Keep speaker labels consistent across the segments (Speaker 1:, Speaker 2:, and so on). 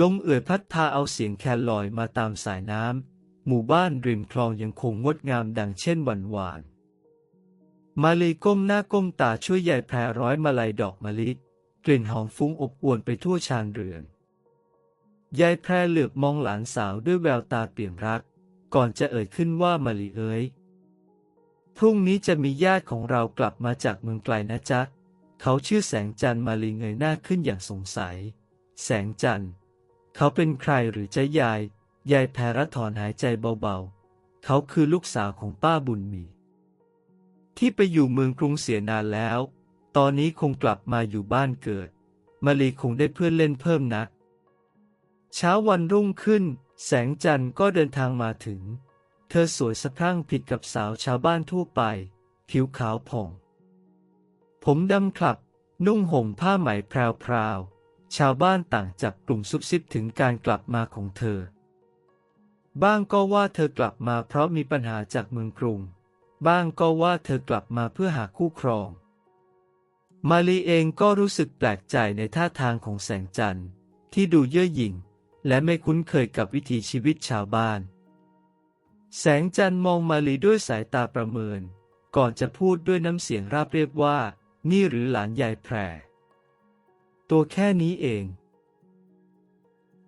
Speaker 1: ลมเอื่อยพัดพาเอาเสียงแคนลอยมาตามสายน้ำ หมู่บ้านริมคลองยังคงงดงามดังเช่นวันวาน มาลีก้มหน้าก้มตาช่วยยายแพรร้อยมาลัยดอกมะลิ กลิ่นหอมฟุ้งอบอวนไปทั่วชานเรือน ยายแพรเหลือบมองหลานสาวด้วยแววตาเปลี่ยมรัก ก่อนจะเอ่ยขึ้นว่ามาลีเอ๋ย พรุ่งนี้จะมีญาติของเรากลับมาจากเมืองไกลนะจ๊ะ เขาชื่อแสงจันทร์มาลีเงยหน้าขึ้นอย่างสงสัย แสงจันทร์ เขาเป็นใครหรือจะยาย ยายแพรถอนหายใจเบาๆ เขาคือลูกสาวของป้าบุญมี ที่ไปอยู่เมืองกรุงเสียนานแล้ว ตอนนี้คงกลับมาอยู่บ้านเกิด มาลีคงได้เพื่อนเล่นเพิ่มนักเช้าวันรุ่งขึ้น แสงจันทร์ก็เดินทางมาถึง เธอสวยสะพรั่งผิดกับสาวชาวบ้านทั่วไป ผิวขาวผ่อง ผมดำคลับ นุ่งห่มผ้าไหมแพรวๆ ชาวบ้านต่างจับกลุ่มซุบซิบถึงการกลับมาของเธอ บ้างก็ว่าเธอกลับมาเพราะมีปัญหาจากเมืองกรุง บ้างก็ว่าเธอกลับมาเพื่อหาคู่ครอง มาลีเองก็รู้สึกแปลกใจในท่าทางของแสงจันทร์ที่ดูเย่อหยิ่ง และไม่คุ้นเคยกับวิถีชีวิตชาวบ้าน แสงจันทร์มองมาลีด้วยสายตาประเมิน ก่อนจะพูดด้วยน้ำเสียงราบเรียบว่า นี่หรือหลานยายแพร ตัวแค่นี้เอง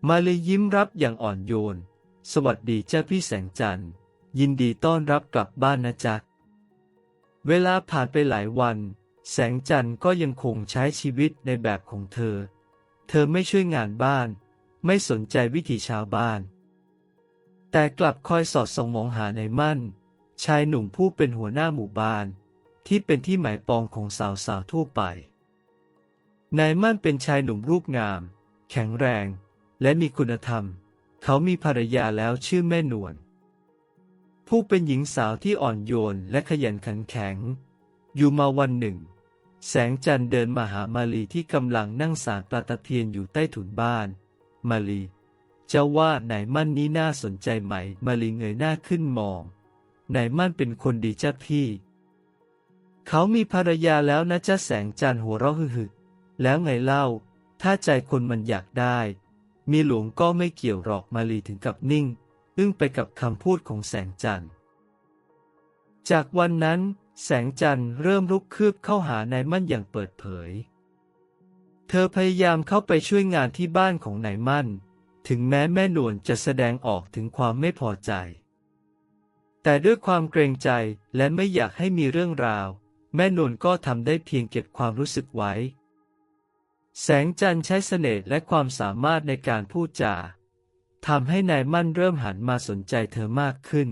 Speaker 1: มาลียิ้มรับอย่างอ่อนโยน สวัสดีเจ้าพี่แสงจันทร์ ยินดีต้อนรับกลับบ้านนะจ๊ะ เวลาผ่านไปหลายวัน แสงจันทร์ก็ยังคงใช้ชีวิตในแบบของเธอ เธอไม่ช่วยงานบ้าน ไม่สนใจวิถีชาวบ้าน แต่กลับคอยสอดส่องมองหาในมั่น ชายหนุ่มผู้เป็นหัวหน้าหมู่บ้านที่เป็นที่หมายปองของสาวๆทั่วไป นายมั่นเป็นชายหนุ่มรูปงาม แข็งแรง และมีคุณธรรม เขามีภรรยาแล้วชื่อแม่นวลผู้เป็นหญิงสาวที่อ่อนโยนและขยันขันแข็ง อยู่มาวันหนึ่ง แสงจันทร์เดินมาหามาลีที่กำลังนั่งสารปลาตะเพียนอยู่ใต้ถุนบ้าน มาลีเจ้าว่าไหนมั่นนี้น่าสนใจไหม มาลีเงยหน้าขึ้นมองไหนมั่นเป็นคนดีจ้าพี่ เขามีภรรยาแล้วนะจ้าแสงจันทร์หัวเราะหึ่ แล้วไงเล่า ถ้าใจคนมันอยากได้ มีหลวงก็ไม่เกี่ยวหรอกมาลีถึงกับนิ่ง อึ้งไปกับคำพูดของแสงจันทร์ จากวันนั้น แสงจันทร์เริ่มลุกคืบเข้าหานายมั่นอย่างเปิดเผย เธอพยายามเข้าไปช่วยงานที่บ้านของนายมั่น ถึงแม้แม่นวลจะแสดงออกถึงความไม่พอใจ แต่ด้วยความเกรงใจและไม่อยากให้มีเรื่องราว แม่นวลก็ทำได้เพียงเก็บความรู้สึกไว้ แสงจันทร์ใช้เสน่ห์และความสามารถในการพูดจาทำให้นายมั่นเริ่มหันมาสนใจเธอมากขึ้น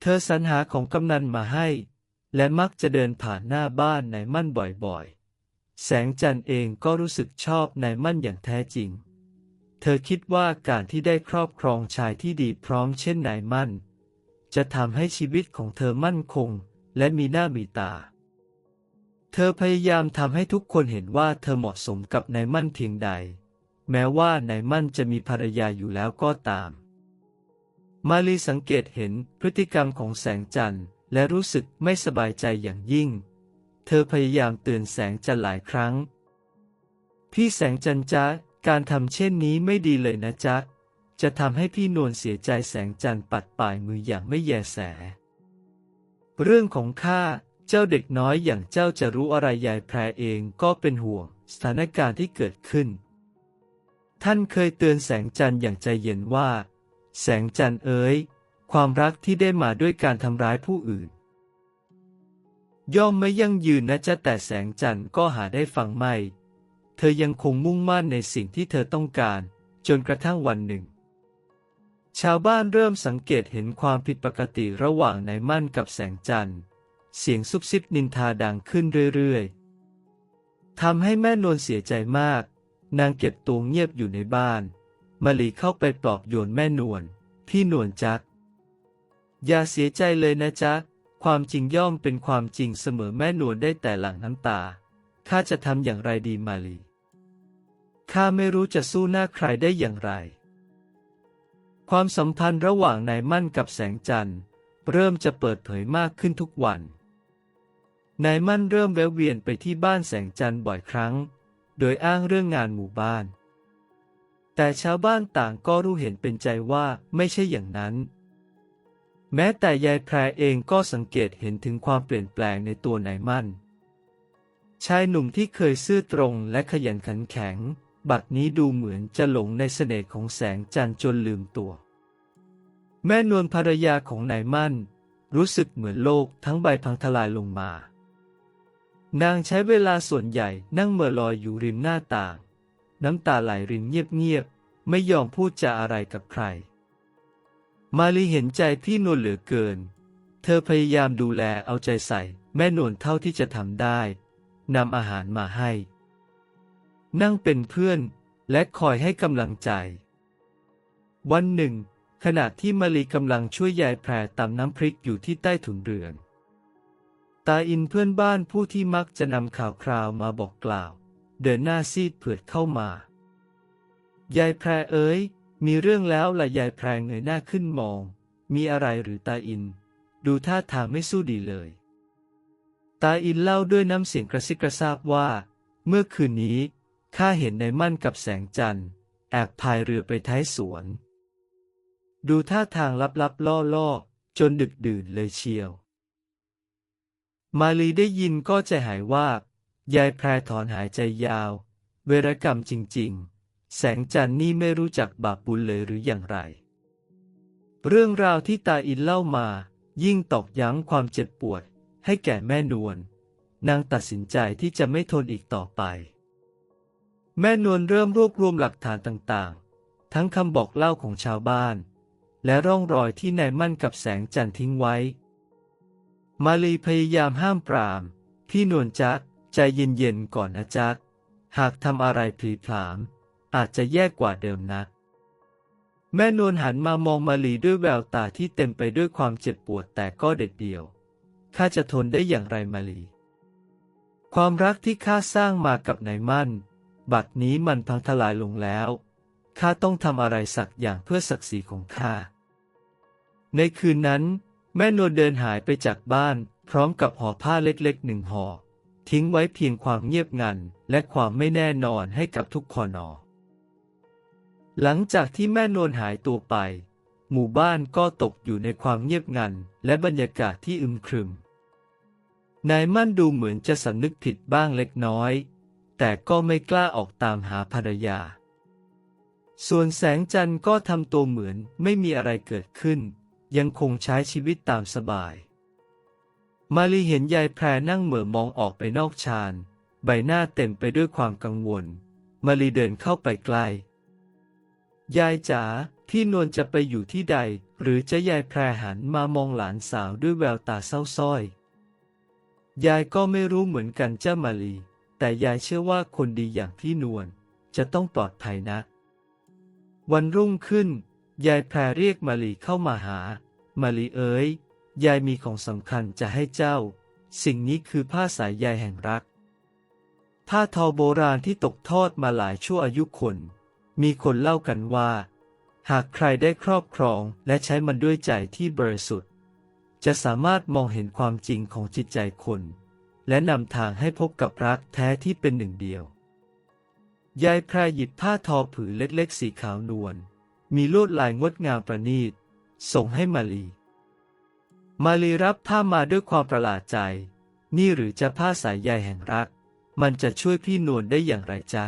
Speaker 1: เธอสรรหาของกำนันมาให้ และมักจะเดินผ่านหน้าบ้านนายมั่นบ่อยๆ แสงจันทร์เองก็รู้สึกชอบนายมั่นอย่างแท้จริง เธอคิดว่าการที่ได้ครอบครองชายที่ดีพร้อมเช่นนายมั่น จะทำให้ชีวิตของเธอมั่นคงและมีหน้ามีตา เธอพยายามทำให้ทุกคนเห็นว่าเธอเหมาะสมกับนายมั่นเพียงใด แม้ว่านายมั่นจะมีภรรยาอยู่แล้วก็ตาม มาลีสังเกตเห็นพฤติกรรมของแสงจันทร์ และรู้สึกไม่สบายใจอย่างยิ่ง เธอพยายามเตือนแสงจันทร์หลายครั้ง พี่แสงจันทร์จ๊ะการทำเช่นนี้ไม่ดีเลยนะจ๊ะ จะทำให้พี่นวลเสียใจแสงจันทร์ปัดป่ายมืออย่างไม่แยแส เรื่องของข้า เจ้าเด็กน้อยอย่างเจ้าจะรู้อะไรยายแพรเองก็เป็นห่วงสถานการณ์ที่เกิดขึ้น ท่านเคยเตือนแสงจันทร์อย่างใจเย็นว่า แสงจันทร์เอ๋ยความรักที่ได้มาด้วยการทำร้ายผู้อื่น ย่อมไม่ยั่งยืนนะจ๊ะแต่แสงจันทร์ก็หาได้ฟังไม่ เธอยังคงมุ่งมั่นในสิ่งที่เธอต้องการ จนกระทั่งวันหนึ่ง ชาวบ้านเริ่มสังเกตเห็นความผิดปกติระหว่างนายมั่นกับแสงจันทร์ เสียงซุบซิบนินทาดังขึ้นเรื่อยๆทำให้แม่นวลเสียใจมาก นางเก็บตัวเงียบอยู่ในบ้าน มาลีเข้าไปปลอบโยนแม่นวลพี่นวลจักอย่าเสียใจเลยนะจ๊ะ ความจริงย่อมเป็นความจริงเสมอแม่นวลได้แต่หลังน้ำตา ข้าจะทำอย่างไรดีมาลี ข้าไม่รู้จะสู้หน้าใครได้อย่างไร ความสัมพันธ์ระหว่างนายมั่นกับแสงจันทร์ เริ่มจะเปิดเผยมากขึ้นทุกวัน นายมั่นเริ่มแวะเวียนไปที่บ้านแสงจันทร์บ่อยครั้ง โดยอ้างเรื่องงานหมู่บ้าน แต่ชาวบ้านต่างก็รู้เห็นเป็นใจว่าไม่ใช่อย่างนั้น แม้แต่ยายแพรเองก็สังเกตเห็นถึงความเปลี่ยนแปลงในตัวนายมั่น ชายหนุ่มที่เคยซื่อตรงและขยันขันแข็ง บัดนี้ดูเหมือนจะหลงในเสน่ห์ของแสงจันทร์จนลืมตัว แม่นวลภรรยาของนายมั่น รู้สึกเหมือนโลกทั้งใบพังทลายลงมา นางใช้เวลาส่วนใหญ่นั่งเหม่อลอยอยู่ริมหน้าต่าง น้ำตาไหลรินเงียบๆ ไม่ยอมพูดจาอะไรกับใคร มาลีเห็นใจพี่นวลเหลือเกิน เธอพยายามดูแลเอาใจใส่ แม่นวลเท่าที่จะทำได้นำอาหารมาให้ นั่งเป็นเพื่อนและคอยให้กำลังใจ วันหนึ่ง ขณะที่มาลีกำลังช่วยยายแพรตำน้ำพริกอยู่ที่ใต้ถุนเรือน ตาอินเพื่อนบ้านผู้ที่มักจะนำข่าวคราวมาบอกกล่าว เดินหน้าซีดเผือดเข้ามายายแพรเอ๋ย มีเรื่องแล้วล่ะยายแพรเงยหน้าขึ้นมอง มีอะไรหรือตาอิน ดูท่าทางไม่สู้ดีเลย ตาอินเล่าด้วยน้ำเสียงกระซิบกระซาบว่า เมื่อคืนนี้ข้าเห็นนายมั่นกับแสงจันทร์แอบพายเรือไปท้ายสวน ดูท่าทางลับๆล่อๆจนดึกดื่นเลยเชียว มาลีได้ยินก็ใจหายว่า ยายแพรถอนหายใจยาว เวรกรรมจริง ๆ แสงจันนี่ไม่รู้จักบาปบุญเลยหรืออย่างไร เรื่องราวที่ตาอินเล่ามา ยิ่งตอกย้ำความเจ็บปวด ให้แก่แม่นวลนางตัดสินใจที่จะไม่ทนอีกต่อไป แม่นวลเริ่มรวบรวมหลักฐานต่างๆ ทั้งคำบอกเล่าของชาวบ้าน และร่องรอยที่นายมั่นกับแสงจันทิ้งไว้ มาลีพยายามห้ามปราม พี่นวลจักใจเย็นๆก่อนนะจักหากทำอะไรพลีผลาม อาจจะแย่กว่าเดิมนะ แม่นวลหันมามองมาลีด้วยแววตาที่เต็มไปด้วยความเจ็บปวดแต่ก็เด็ดเดี่ยวข้าจะทนได้อย่างไรมาลี ความรักที่ข้าสร้างมากับนายมั่น บัดนี้มันพังทลายลงแล้วข้าต้องทำอะไรสักอย่างเพื่อศักดิ์ศรีของข้าในคืนนั้น แม่นวลเดินหายไปจากบ้าน พร้อมกับห่อผ้าเล็กๆหนึ่งห่อ ทิ้งไว้เพียงความเงียบงัน และความไม่แน่นอนให้กับทุกคอนอ หลังจากที่แม่นวลหายตัวไป หมู่บ้านก็ตกอยู่ในความเงียบงัน และบรรยากาศที่อึมครึม นายมั่นดูเหมือนจะสำนึกผิดบ้างเล็กน้อย แต่ก็ไม่กล้าออกตามหาภรรยา ส่วนแสงจันทร์ก็ทำตัวเหมือนไม่มีอะไรเกิดขึ้น ยังคงใช้ชีวิตตามสบาย มาลีเห็นยายแพรนั่งเหม่อมองออกไปนอกชาน ใบหน้าเต็มไปด้วยความกังวล มาลีเดินเข้าไปใกล้ ยายจ๋าพี่นวลจะไปอยู่ที่ใด หรือจะยายแพรหันมามองหลานสาวด้วยแววตาเศร้าส้อย ยายก็ไม่รู้เหมือนกันเจ้ามาลี แต่ยายเชื่อว่าคนดีอย่างพี่นวลจะต้องปลอดภัยนะ วันรุ่งขึ้น ยายแพรเรียกมาลีเข้ามาหา มาลีเอ๋ย ยายมีของสำคัญจะให้เจ้า สิ่งนี้คือผ้าสายใยแห่งรัก ผ้าทอโบราณที่ตกทอดมาหลายชั่วอายุคน มีคนเล่ากันว่า หากใครได้ครอบครองและใช้มันด้วยใจที่บริสุทธิ์ จะสามารถมองเห็นความจริงของจิตใจคน และนำทางให้พบกับรักแท้ที่เป็นหนึ่งเดียว ยายแพรหยิบผ้าทอผืนเล็กๆสีขาวนวล มีลวดลายงดงามประณีต ส่งให้มาลี มาลีรับผ้ามาด้วยความประหลาดใจ นี่หรือจะผ้าสายใยแห่งรัก มันจะช่วยพี่นวลได้อย่างไรจ๊ะ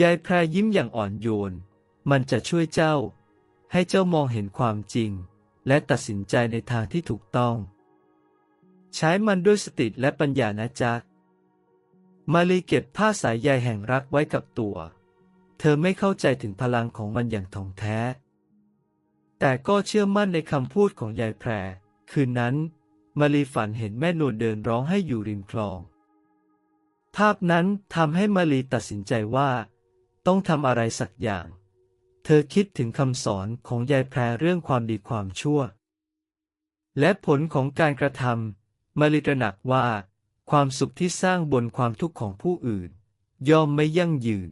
Speaker 1: ยายแพรยิ้มอย่างอ่อนโยน มันจะช่วยเจ้า ให้เจ้ามองเห็นความจริง และตัดสินใจในทางที่ถูกต้อง ใช้มันด้วยสติและปัญญานะจ๊ะมาลีเก็บผ้าสายใยแห่งรักไว้กับตัว เธอไม่เข้าใจถึงพลังของมันอย่างท่องแท้ แต่ก็เชื่อมั่นในคำพูดของยายแพร คืนนั้น มาลีฝันเห็นแม่นวลเดินร้องให้อยู่ริมคลอง ภาพนั้นทำให้มาลีตัดสินใจว่า ต้องทำอะไรสักอย่าง เธอคิดถึงคำสอนของยายแพรเรื่องความดีความชั่ว และผลของการกระทำมาลีตระหนักว่า ความสุขที่สร้างบนความทุกข์ของผู้อื่น ย่อมไม่ยั่งยืน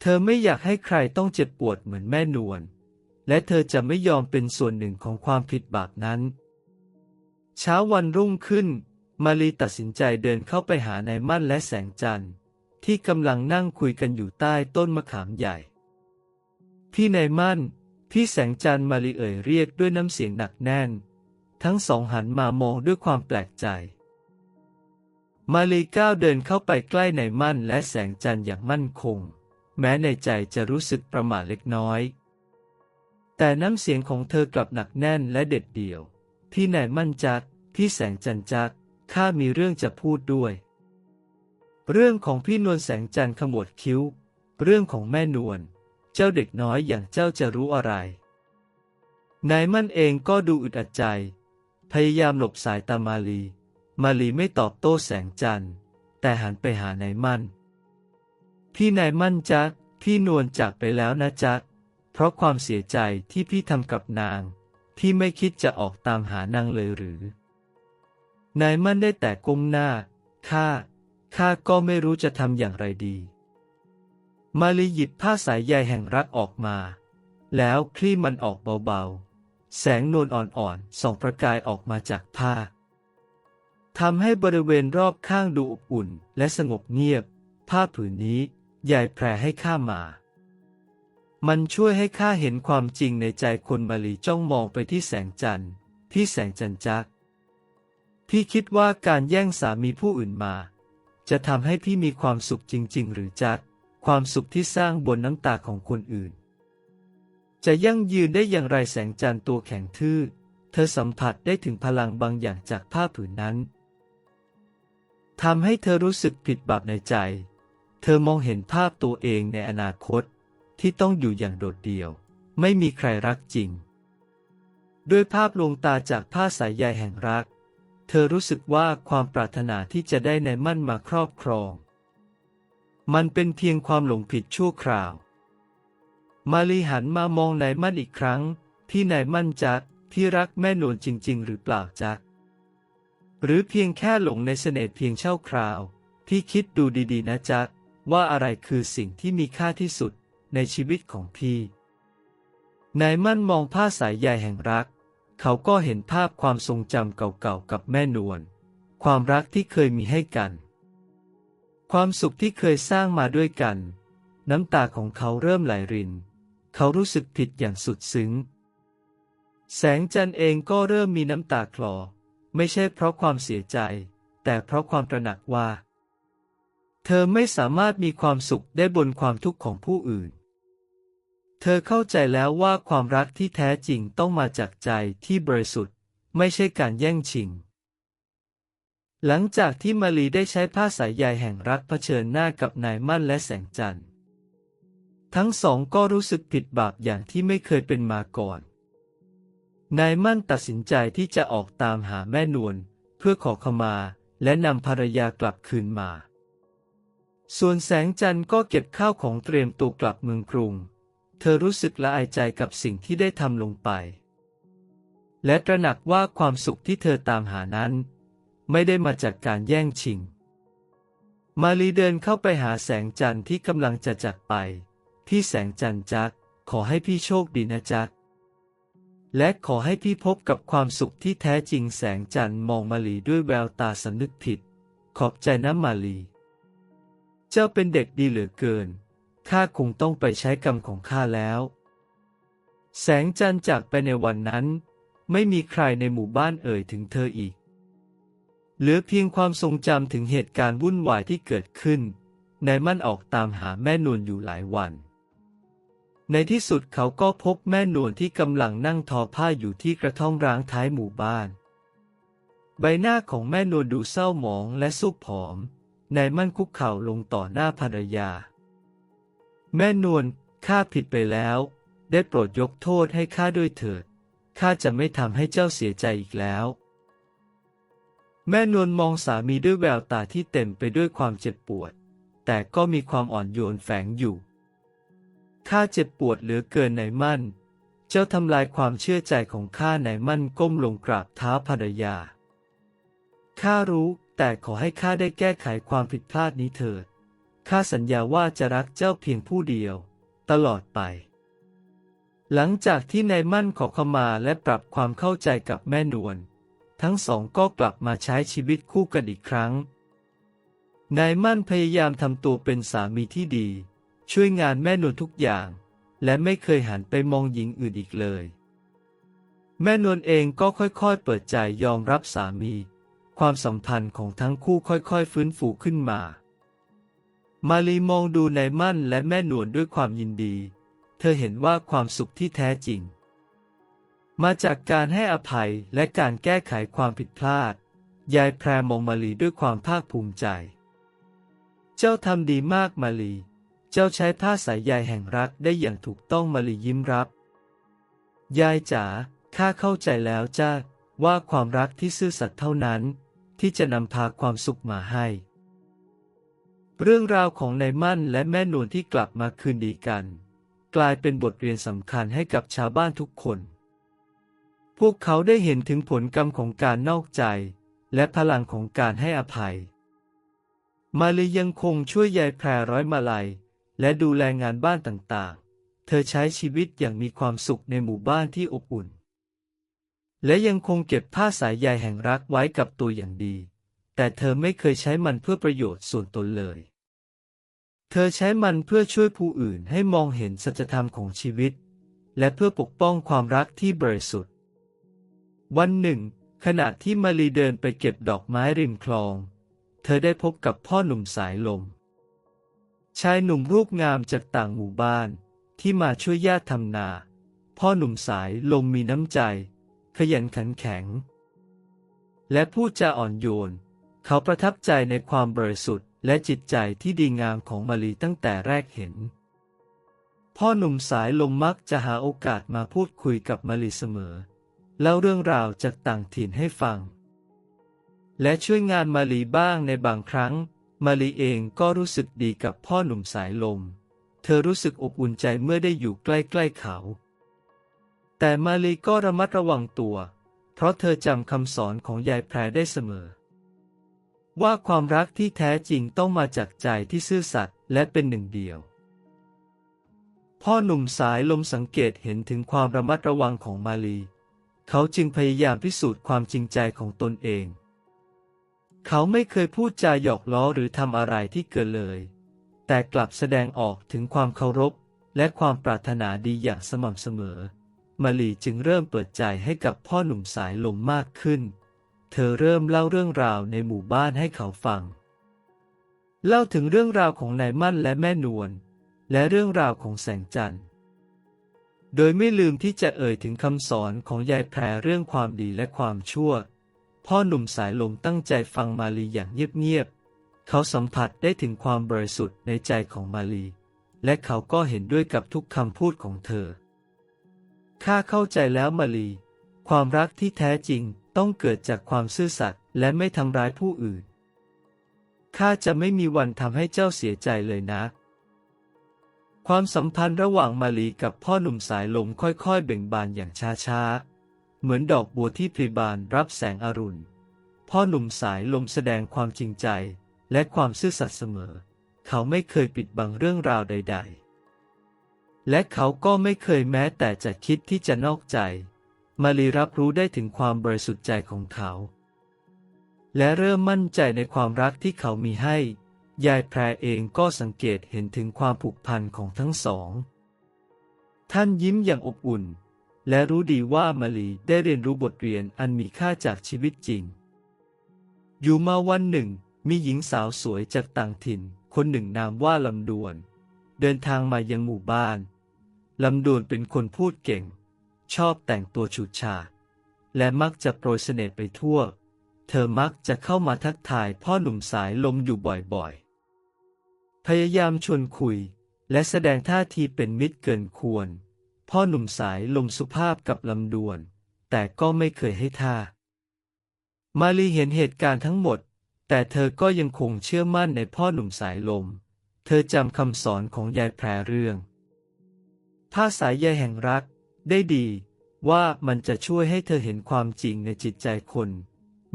Speaker 1: เธอไม่อยากให้ใครต้องเจ็บปวดเหมือนแม่นวล และเธอจะไม่ยอมเป็นส่วนหนึ่งของความผิดบาปนั้น เช้าวันรุ่งขึ้น มาลีตัดสินใจเดินเข้าไปหานายมั่นและแสงจันทร์ ที่กำลังนั่งคุยกันอยู่ใต้ต้นมะขามใหญ่ พี่นายมั่น พี่แสงจันทร์มาลีเอ่ยเรียกด้วยน้ำเสียงหนักแน่น ทั้งสองหันมามองด้วยความแปลกใจมาลีก้าวเดินเข้าไปใกล้นายมั่นและแสงจันทร์อย่างมั่นคง แม้ในใจจะรู้สึกประหม่าเล็กน้อย แต่น้ำเสียงของเธอกลับหนักแน่นและเด็ดเดี่ยว พี่นายมั่นจัก พี่แสงจันจัก ข้ามีเรื่องจะพูดด้วย เรื่องของพี่นวลแสงจันขมวดคิ้ว เรื่องของแม่นวล เจ้าเด็กน้อยอย่างเจ้าจะรู้อะไร นายมั่นเองก็ดูอึดอัดใจ พยายามหลบสายตามาลี มาลีไม่ตอบโต้แสงจันแต่หันไปหานายมั่น พี่นายมั่นจักพี่นวลจากไปแล้วนะจักเพราะความเสียใจที่พี่ทำกับนาง พี่ไม่คิดจะออกตามหานางเลยหรือ นายมั่นได้แต่ก้มหน้า ข้า ข้าก็ไม่รู้จะทำอย่างไรดี มาลีหยิบผ้าสายใยแห่งรักออกมา แล้วคลี่มันออกเบาๆ แสงนวลอ่อนๆ ส่องประกายออกมาจากผ้าทำให้บริเวณรอบข้างดูอบอุ่นและสงบเงียบ ผ้าผืนนี้ ยายแพรให้ข้ามา มันช่วยให้ข้าเห็นความจริงในใจคนมาลีจ้องมองไปที่แสงจันทร์พี่แสงจันทร์จักพี่คิดว่าการแย่งสามีผู้อื่นมา จะทำให้พี่มีความสุขจริง ๆ หรือจักความสุขที่สร้างบนน้ำตาของคนอื่น จะยั่งยืนได้อย่างไรแสงจันทร์ตัวแข็งทื่อ เธอสัมผัสได้ถึงพลังบางอย่างจากผ้าผืนนั้นทำให้เธอรู้สึกผิดบาปในใจ เธอมองเห็นภาพตัวเองในอนาคตที่ต้องอยู่อย่างโดดเดี่ยว ไม่มีใครรักจริง ด้วยภาพลวงตาจากผ้าสายใยแห่งรัก เธอรู้สึกว่าความปรารถนาที่จะได้ในายมั่นมาครอบครอง มันเป็นเพียงความหลงผิดชั่วคราว มาลีหันมามองนายมั่นอีกครั้งพี่นายมั่นจักพี่รักแม่นวลจริง ๆ หรือเปล่าจักหรือเพียงแค่หลงในเสน่ห์เพียงเช่าคราว พี่คิดดูดีๆ นะจัก ว่าอะไรคือสิ่งที่มีค่าที่สุดในชีวิตของพี่ นายมั่นมองผ้าสายใยแห่งรัก เขาก็เห็นภาพความทรงจำเก่าๆกับแม่นวล ความรักที่เคยมีให้กัน ความสุขที่เคยสร้างมาด้วยกัน น้ำตาของเขาเริ่มไหลริน เขารู้สึกผิดอย่างสุดซึ้ง แสงจันเองก็เริ่มมีน้ำตาคลอ ไม่ใช่เพราะความเสียใจ แต่เพราะความตระหนักว่า เธอไม่สามารถมีความสุขได้บนความทุกข์ของผู้อื่น เธอเข้าใจแล้วว่าความรักที่แท้จริงต้องมาจากใจที่บริสุทธิ์ ไม่ใช่การแย่งชิง หลังจากที่มาลีได้ใช้ผ้าสายใยแห่งรักเผชิญหน้ากับนายมั่นและแสงจันทร์ ทั้งสองก็รู้สึกผิดบาปอย่างที่ไม่เคยเป็นมาก่อน นายมั่นตัดสินใจที่จะออกตามหาแม่นวลเพื่อขอขมาและนำภรรยากลับคืนมา ส่วนแสงจันทร์ก็เก็บข้าวของเตรียมตัวกลับเมืองกรุง เธอรู้สึกละอายใจกับสิ่งที่ได้ทำลงไป และตระหนักว่าความสุขที่เธอตามหานั้น ไม่ได้มาจากการแย่งชิง มาลีเดินเข้าไปหาแสงจันทร์ที่กำลังจะจากไป พี่แสงจันทร์จัก ขอให้พี่โชคดีนะจัก และขอให้พี่พบกับความสุขที่แท้จริงแสงจันทร์มองมาลีด้วยแววตาสำนึกผิด ขอบใจนะมาลี เจ้าเป็นเด็กดีเหลือเกิน ข้าคงต้องไปใช้กรรมของข้าแล้ว แสงจันทร์จากไปในวันนั้น ไม่มีใครในหมู่บ้านเอ่ยถึงเธออีก เหลือเพียงความทรงจำถึงเหตุการณ์วุ่นวายที่เกิดขึ้น นายมั่นออกตามหาแม่นวลอยู่หลายวัน ในที่สุดเขาก็พบแม่นวลที่กำลังนั่งทอผ้าอยู่ที่กระท่อมร้างท้ายหมู่บ้าน ใบหน้าของแม่นวลดูเศร้าหมองและสุบผอม นายมั่นคุกเข่าลงต่อหน้าภรรยา แม่นวลข้าผิดไปแล้ว ได้โปรดยกโทษให้ข้าด้วยเถิดข้าจะไม่ทำให้เจ้าเสียใจอีกแล้ว แม่นวลมองสามีด้วยแววตาที่เต็มไปด้วยความเจ็บปวด แต่ก็มีความอ่อนโยนแฝงอยู่ข้าเจ็บปวดเหลือเกินนายมั่น เจ้าทำลายความเชื่อใจของข้านายมั่นก้มลงกราบเท้าภรรยาข้ารู้ แต่ขอให้ข้าได้แก้ไขความผิดพลาดนี้เถิด ข้าสัญญาว่าจะรักเจ้าเพียงผู้เดียว ตลอดไป หลังจากที่นายมั่นขอขมาและปรับความเข้าใจกับแม่นวล ทั้งสองก็กลับมาใช้ชีวิตคู่กันอีกครั้ง นายมั่นพยายามทำตัวเป็นสามีที่ดี ช่วยงานแม่นวลทุกอย่าง และไม่เคยหันไปมองหญิงอื่นอีกเลย แม่นวลเองก็ค่อยๆ เปิดใจยอมรับสามี ความสัมพันธ์ของทั้งคู่ค่อยๆ ฟื้นฟูขึ้นมา มาลีมองดูนายมั่นและแม่หนวลด้วยความยินดี เธอเห็นว่าความสุขที่แท้จริง มาจากการให้อภัยและการแก้ไขความผิดพลาด ยายแพรมองมาลีด้วยความภาคภูมิใจ เจ้าทำดีมากมาลี เจ้าใช้ผ้าสายใยแห่งรักได้อย่างถูกต้องมาลียิ้มรับ ยายจ๋าข้าเข้าใจแล้วจ้าว่าความรักที่ซื่อสัตย์เท่านั้น ที่จะนำพาความสุขมาให้ เรื่องราวของนายมั่นและแม่นวลที่กลับมาคืนดีกัน กลายเป็นบทเรียนสำคัญให้กับชาวบ้านทุกคน พวกเขาได้เห็นถึงผลกรรมของการนอกใจ และพลังของการให้อภัย มาลียังคงช่วยยายแพรร้อยมาลัย และดูแลงานบ้านต่างๆ เธอใช้ชีวิตอย่างมีความสุขในหมู่บ้านที่อบอุ่น และยังคงเก็บผ้าสายใยแห่งรักไว้กับตัวอย่างดี แต่เธอไม่เคยใช้มันเพื่อประโยชน์ส่วนตนเลย เธอใช้มันเพื่อช่วยผู้อื่นให้มองเห็นสัจธรรมของชีวิต และเพื่อปกป้องความรักที่บริสุทธิ์ วันหนึ่ง ขณะที่มารีเดินไปเก็บดอกไม้ริมคลอง เธอได้พบกับพ่อหนุ่มสายลม ชายหนุ่มรูปงามจากต่างหมู่บ้านที่มาช่วยญาติทำนา พ่อหนุ่มสายลมมีน้ำใจ ขยันขันแข็ง และพูดจาอ่อนโยน เขาประทับใจในความบริสุทธิ์และจิตใจที่ดีงามของมารีตั้งแต่แรกเห็น พ่อหนุ่มสายลมมักจะหาโอกาสมาพูดคุยกับมารีเสมอ เล่าเรื่องราวจากต่างถิ่นให้ฟัง และช่วยงานมารีบ้างในบางครั้ง มารีเองก็รู้สึกดีกับพ่อหนุ่มสายลม เธอรู้สึกอบอุ่นใจเมื่อได้อยู่ใกล้ๆเขา แต่มารีก็ระมัดระวังตัว เพราะเธอจำคำสอนของยายแพรได้เสมอ ว่าความรักที่แท้จริงต้องมาจากใจที่ซื่อสัตย์และเป็นหนึ่งเดียว พ่อหนุ่มสายลมสังเกตเห็นถึงความระมัดระวังของมาลี เขาจึงพยายามพิสูจน์ความจริงใจของตนเอง เขาไม่เคยพูดจาหยอกล้อหรือทำอะไรที่เกินเลย แต่กลับแสดงออกถึงความเคารพและความปรารถนาดีอย่างสม่ำเสมอ มาลีจึงเริ่มเปิดใจให้กับพ่อหนุ่มสายลมมากขึ้น เธอเริ่มเล่าเรื่องราวในหมู่บ้านให้เขาฟัง เล่าถึงเรื่องราวของนายมั่นและแม่นวล และเรื่องราวของแสงจันทร์ โดยไม่ลืมที่จะเอ่ยถึงคำสอนของยายแพรเรื่องความดีและความชั่ว พ่อหนุ่มสายลมตั้งใจฟังมาลีอย่างเงียบๆ เขาสัมผัสได้ถึงความบริสุทธิ์ในใจของมาลี และเขาก็เห็นด้วยกับทุกคำพูดของเธอ ข้าเข้าใจแล้วมาลี ความรักที่แท้จริงต้องเกิดจากความซื่อสัตย์และไม่ทำร้ายผู้อื่น ข้าจะไม่มีวันทำให้เจ้าเสียใจเลยนะ ความสัมพันธ์ระหว่างมาลีกับพ่อหนุ่มสายลมค่อยๆ เบ่งบานอย่างช้าๆ เหมือนดอกบัวที่พลิบานรับแสงอรุณ พ่อหนุ่มสายลมแสดงความจริงใจและความซื่อสัตย์เสมอ เขาไม่เคยปิดบังเรื่องราวใด ๆ และเขาก็ไม่เคยแม้แต่จะคิดที่จะนอกใจ มาลีรับรู้ได้ถึงความบริสุทธิ์ใจของเขา และเริ่มมั่นใจในความรักที่เขามีให้ ยายแพรเองก็สังเกตเห็นถึงความผูกพันของทั้งสอง ท่านยิ้มอย่างอบอุ่น และรู้ดีว่ามาลีได้เรียนรู้บทเรียนอันมีค่าจากชีวิตจริง อยู่มาวันหนึ่ง มีหญิงสาวสวยจากต่างถิ่น คนหนึ่งนามว่าลำดวน เดินทางมายังหมู่บ้าน ลำดวนเป็นคนพูดเก่ง ชอบแต่งตัวฉูดฉาดและมักจะโปรยเสน่ห์ไปทั่ว เธอมักจะเข้ามาทักทายพ่อหนุ่มสายลมอยู่บ่อยๆ พยายามชวนคุย และแสดงท่าทีเป็นมิตรเกินควร พ่อหนุ่มสายลมสุภาพกับลำดวน แต่ก็ไม่เคยให้ท่า มาลีเห็นเหตุการณ์ทั้งหมด แต่เธอก็ยังคงเชื่อมั่นในพ่อหนุ่มสายลม เธอจำคำสอนของยายแพรเรื่องผ้าสายใยแห่งรักได้ดี ว่ามันจะช่วยให้เธอเห็นความจริงในจิตใจคน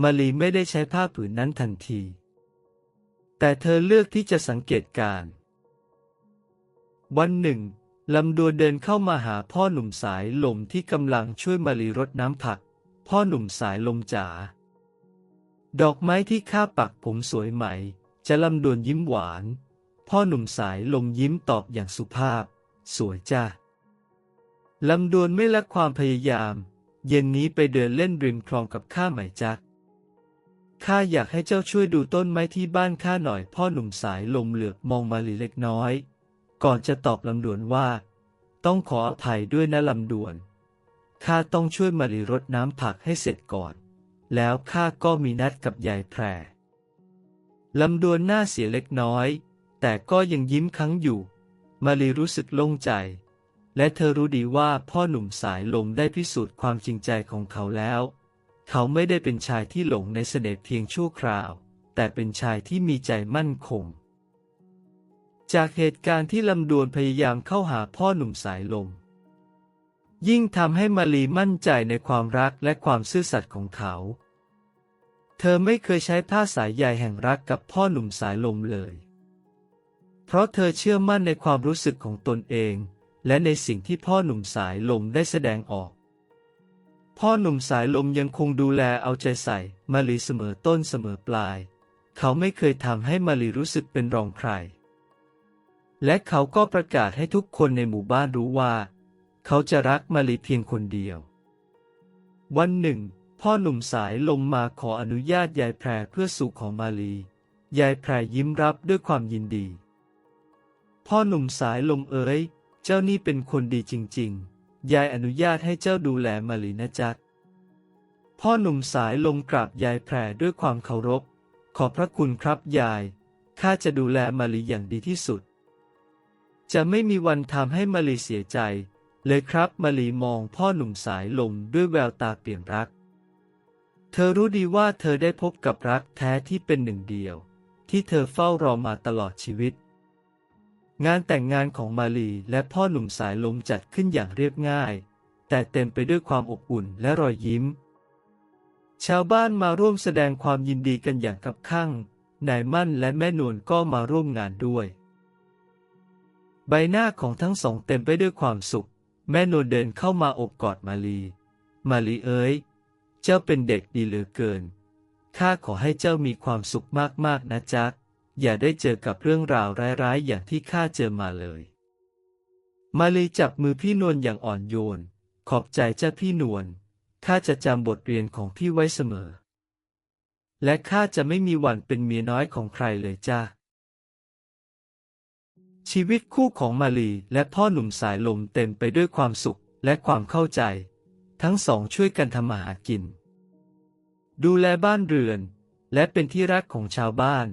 Speaker 1: มาลีไม่ได้ใช้ผ้าผืนนั้นทันที แต่เธอเลือกที่จะสังเกตการ วันหนึ่งลำดวนเดินเข้ามาหาพ่อหนุ่มสายลมที่กำลังช่วยมาลีรดน้ำผัก พ่อหนุ่มสายลมจ๋าดอกไม้ที่ข้าปักผมสวยไหม จะลำดวนยิ้มหวาน พ่อหนุ่มสายลมยิ้มตอบอย่างสุภาพ สวยจ้าลำดวนไม่ละความพยายาม เย็นนี้ไปเดินเล่นริมคลองกับข้าไหมจ๊ะข้าอยากให้เจ้าช่วยดูต้นไม้ที่บ้านข้าหน่อย พ่อหนุ่มสายลมเหลือบมองมาลีเล็กน้อย ก่อนจะตอบลำดวนว่า ต้องขออภัยด้วยนะลำดวนข้าต้องช่วยมารีรดน้ำผักให้เสร็จก่อน แล้วข้าก็มีนัดกับยายแพรลำดวนหน้าเสียเล็กน้อย แต่ก็ยังยิ้มครั้งอยู่ มารีรู้สึกโล่งใจ และเธอรู้ดีว่าพ่อหนุ่มสายลมได้พิสูจน์ความจริงใจของเขาแล้ว เขาไม่ได้เป็นชายที่หลงในเสน่ห์เพียงชั่วคราว แต่เป็นชายที่มีใจมั่นคง จากเหตุการณ์ที่ลำดวนพยายามเข้าหาพ่อหนุ่มสายลม ยิ่งทำให้มารีมั่นใจในความรักและความซื่อสัตย์ของเขาเธอไม่เคยใช้ผ้าสายใยแห่งรักกับพ่อหนุ่มสายลมเลย ราะเธอเชื่อมั่นในความรู้สึกของตนเอง และในสิ่งที่พ่อหนุ่มสายลมได้แสดงออก พ่อหนุ่มสายลมยังคงดูแลเอาใจใส่มารีเสมอต้นเสมอปลาย เขาไม่เคยทำให้มารีรู้สึกเป็นรองใคร และเขาก็ประกาศให้ทุกคนในหมู่บ้านรู้ว่า เขาจะรักมารีเพียงคนเดียว วันหนึ่ง พ่อหนุ่มสายลมมาขออนุญาตยายแพรเพื่อสู่ของมาลี ยายแพรยิ้มรับด้วยความยินดี พ่อหนุ่มสายลมเอ๋ย เจ้านี่เป็นคนดีจริง ๆ ยายอนุญาตให้เจ้าดูแลมาลีนะจ๊ะ พ่อหนุ่มสายลมกราบยายแพรด้วยความเคารพ ขอบพระคุณครับยาย ข้าจะดูแลมาลีอย่างดีที่สุด จะไม่มีวันทำให้มาลีเสียใจ เลยครับมาลีมองพ่อหนุ่มสายลมด้วยแววตาเปลี่ยนรัก เธอรู้ดีว่าเธอได้พบกับรักแท้ที่เป็นหนึ่งเดียว ที่เธอเฝ้ารอมาตลอดชีวิต งานแต่งงานของมาลีและพ่อหนุ่มสายลมจัดขึ้นอย่างเรียบง่าย แต่เต็มไปด้วยความอบอุ่นและรอยยิ้ม ชาวบ้านมาร่วมแสดงความยินดีกันอย่างกับข้างนายมั่นและแม่นวลก็มาร่วมงานด้วย ใบหน้าของทั้งสองเต็มไปด้วยความสุข แม่นวลเดินเข้ามาอบกอดมาลี มาลีเอ๋ยเจ้าเป็นเด็กดีเหลือเกินข้าขอให้เจ้ามีความสุขมากๆนะจ๊ะ อย่าได้เจอกับเรื่องราวร้ายๆ อย่างที่ข้าเจอมาเลย มาลีจับมือพี่นวลอย่างอ่อนโยน ขอบใจเจ้าพี่นวล ข้าจะจำบทเรียนของพี่ไว้เสมอ และข้าจะไม่มีวันเป็นเมียน้อยของใครเลยจ้า ชีวิตคู่ของมาลีและพ่อหนุ่มสายลมเต็มไปด้วยความสุขและความเข้าใจ ทั้งสองช่วยกันทำมาหากิน ดูแลบ้านเรือน และเป็นที่รักของชาวบ้าน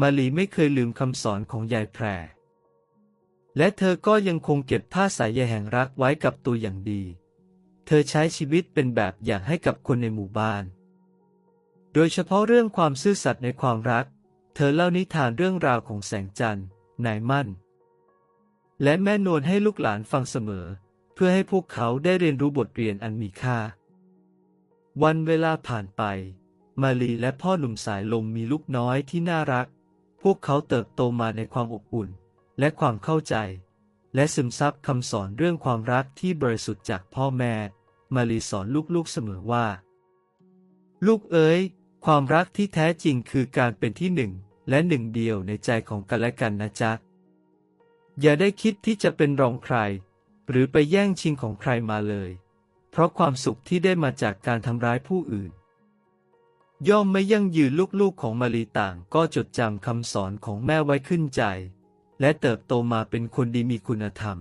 Speaker 1: มาลีไม่เคยลืมคำสอนของยายแพร และเธอก็ยังคงเก็บผ้าสายใยแห่งรักไว้กับตัวอย่างดี เธอใช้ชีวิตเป็นแบบอย่างให้กับคนในหมู่บ้าน โดยเฉพาะเรื่องความซื่อสัตย์ในความรัก เธอเล่านิทานเรื่องราวของแสงจันทร์ นายมั่น และแม่นวลให้ลูกหลานฟังเสมอ เพื่อให้พวกเขาได้เรียนรู้บทเรียนอันมีค่า วันเวลาผ่านไป มาลีและพ่อหนุ่มสายลมมีลูกน้อยที่น่ารัก พวกเขาเติบโตมาในความอบอุ่น และความเข้าใจ และซึมซับคำสอนเรื่องความรักที่บริสุทธิ์จากพ่อแม่ มาลีสอนลูกๆเสมอว่า ลูกเอ๋ย ความรักที่แท้จริงคือการเป็นที่หนึ่ง และหนึ่งเดียวในใจของกันและกันนะจ๊ะ อย่าได้คิดที่จะเป็นรองใคร หรือไปแย่งชิงของใครมาเลย เพราะความสุขที่ได้มาจากการทำร้ายผู้อื่น ย่อมไม่ยั่งยืนลูกๆของมารีต่าง ก็จดจำคำสอนของแม่ไว้ขึ้นใจ และเติบโตมาเป็นคนดีมีคุณธรรม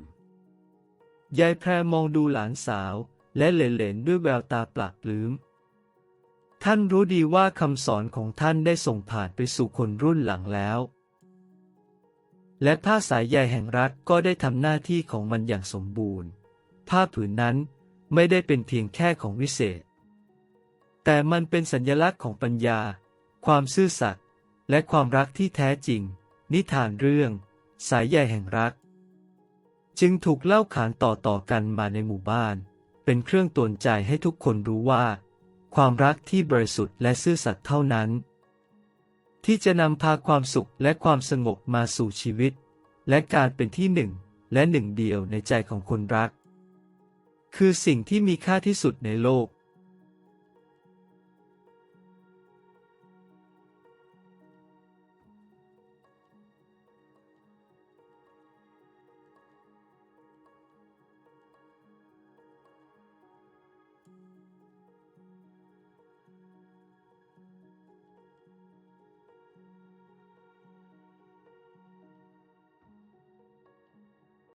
Speaker 1: ยายแพรมองดูหลานสาว และเหลนๆด้วยแววตาปลาบปลื้มท่านรู้ดีว่าคำสอนของท่านได้ส่งผ่านไปสู่คนรุ่นหลังแล้ว และผ้าสายใยแห่งรักก็ได้ทำหน้าที่ของมันอย่างสมบูรณ์ ผ้าผืนนั้นไม่ได้เป็นเพียงแค่ของวิเศษ แต่มันเป็นสัญลักษณ์ของปัญญา ความซื่อสัตย์และความรักที่แท้จริง นิทานเรื่อง สายใยแห่งรัก จึงถูกเล่าขานต่อๆกันมาในหมู่บ้าน เป็นเครื่องตือนใจให้ทุกคนรู้ว่า ความรักที่บริสุทธิ์และซื่อสัตย์เท่านั้น ที่จะนำพาความสุขและความสงบมาสู่ชีวิต และการเป็นที่หนึ่งและหนึ่งเดียวในใจของคนรัก คือสิ่งที่มีค่าที่สุดในโลก